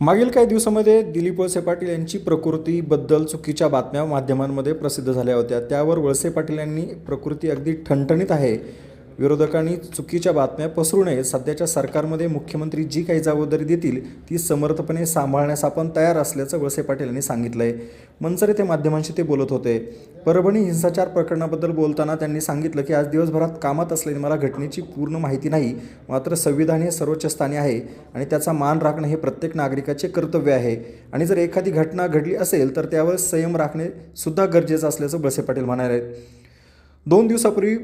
मागील काही दिवसामध्ये दिलीप वळसे पाटील यांची प्रकृतीबद्दल चुकीच्या बातम्या माध्यमांमध्ये प्रसिद्ध झाल्या होत्या. त्यावर वळसे पाटील यांनी प्रकृती अगदी ठणठणीत आहे. विरोधकांनी चुकीच्या बातम्या पसरू नये सध्याच्या सरकारमध्ये मुख्यमंत्री जी काही जबाबदारी देतील ती समर्थपणे सांभाळण्यास आपण तयार असल्याचं वळसे पाटील यांनी सांगितलं आहे मंचर येथे माध्यमांशी ते बोलत होते. परभणी हिंसाचार प्रकरणाबद्दल बोलताना त्यांनी सांगितलं की आज दिवसभरात कामात असल्याने मला घटनेची पूर्ण माहिती नाही मात्र संविधान हे सर्वोच्च स्थानी आहे आणि त्याचा मान राखणं हे प्रत्येक नागरिकाचे कर्तव्य आहे. आणि जर एखादी घटना घडली असेल तर त्यावर संयम राखणे सुद्धा गरजेचं असल्याचं वळसे पाटील म्हणाले. दोन दिवसापूर्वी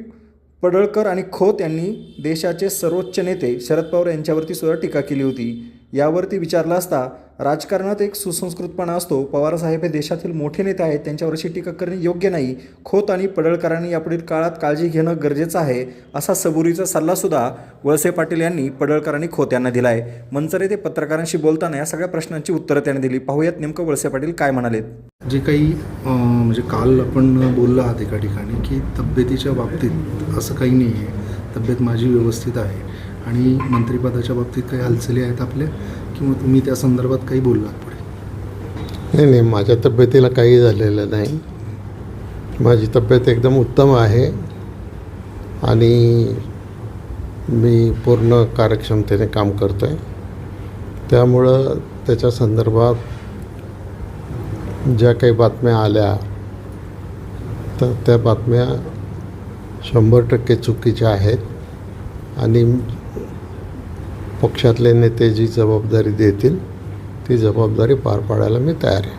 पडळकर आणि खोत यांनी देशाचे सर्वोच्च नेते शरद पवार यांच्यावरती सुद्धा टीका केली होती. यावरती विचारलं असता राजकारणात एक सुसंस्कृतपणा असतो. पवारसाहेब हे देशातील मोठे नेते आहेत. त्यांच्यावरची टीका करणे योग्य नाही. खोत आणि पडळकरांनी यापुढील काळात काळजी घेणं गरजेचं आहे असा सबुरीचा सल्लासुद्धा वळसे पाटील यांनी पडळकरांनी खोत यांना दिला आहे मंचर येथे पत्रकारांशी बोलताना या सगळ्या प्रश्नांची उत्तरं त्यांनी दिली. पाहूयात नेमकं वळसे पाटील काय म्हणालेत. जे काही म्हणजे काल आपण बोललो आहात एका ठिकाणी की तब्येतीच्या बाबतीत असं काही नाही आहे तब्येत माझी व्यवस्थित आहे. आणि मंत्रिपदाच्या बाबतीत काही हालचाली आहेत आपल्या किंवा तुम्ही त्या संदर्भात काही बोललात पुढे? नाही नाही माझ्या तब्येतीला काही झालेलं नाही. माझी तब्येत एकदम उत्तम आहे. आणि मी पूर्ण कार्यक्षमतेने काम करतो आहे त्यामुळं त्याच्या संदर्भात ज्या काही बातम्या आल्या तर त्या बातम्या शंभर टक्के चुकीच्या आहेत. आणि पक्षातले नेते जी जबाबदारी देतील ती जबाबदारी पार पाडायला मी तयार आहे.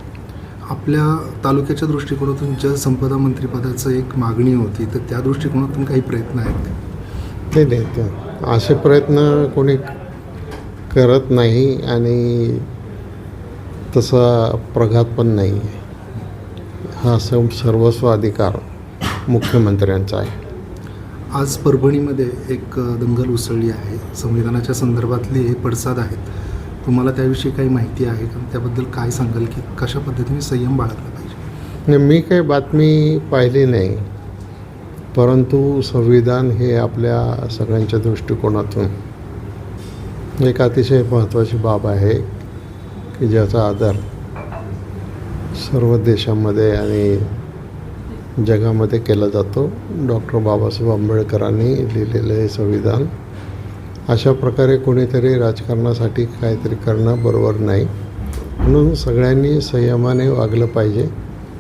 आपल्या तालुक्याच्या दृष्टिकोनातून जलसंपदा मंत्रिपदाचं एक मागणी होती तर त्या दृष्टिकोनातून काही प्रयत्न आहेत? ते नाही ते असे प्रयत्न कोणी करत नाही आणि तसा प्रघात पण नाही. आहे हा सर्वस्व अधिकार मुख्यमंत्र्यांचा आहे. आज परभणीमध्ये एक दंगल उसळली आहे. संविधानाच्या संदर्भातले हे पडसाद आहेत. तुम्हाला त्याविषयी काही माहिती आहे का? त्याबद्दल काय सांगाल की कशा पद्धतीने संयम बाळगला पाहिजे? नाही, मी काही बातमी पाहिली नाही. परंतु संविधान हे आपल्या सगळ्यांच्या दृष्टिकोनातून एक अतिशय महत्त्वाची बाब आहे की ज्याचा आदर सर्व देशामध्ये आणि जगामध्ये केला जातो. डॉक्टर बाबासाहेब आंबेडकरांनी लिहिलेलं हे संविधान. अशा प्रकारे कोणीतरी राजकारणासाठी काहीतरी करणं बरोबर नाही. म्हणून सगळ्यांनी संयमाने वागलं पाहिजे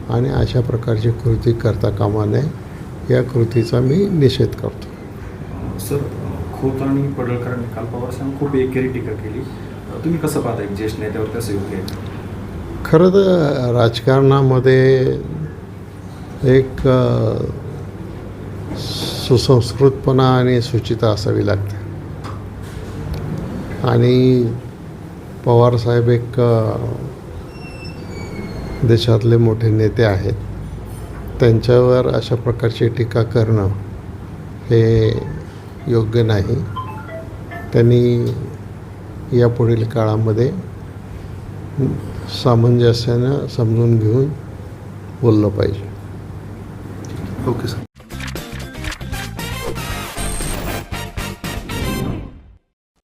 आणि अशा प्रकारची कृती करता कामा नये. या कृतीचा मी निषेध करतो. सर खोत आणि पडळकरांनी काल पवारसाहेब खूप एकेरी टीका केली. तुम्ही कसं पाहता एक ज्येष्ठ नेत्यावर कसं योग्य आहे खरं तर राजकारणामध्ये एक सुसंस्कृतपणा आणि सुचिता असावी लागते. आणि पवारसाहेब एक देशातले मोठे नेते आहेत. त्यांच्यावर अशा प्रकारची टीका करणं हे योग्य नाही. त्यांनी यापुढील काळामध्ये सामंजस्यानं समजून घेऊन बोललं पाहिजे. Okay sir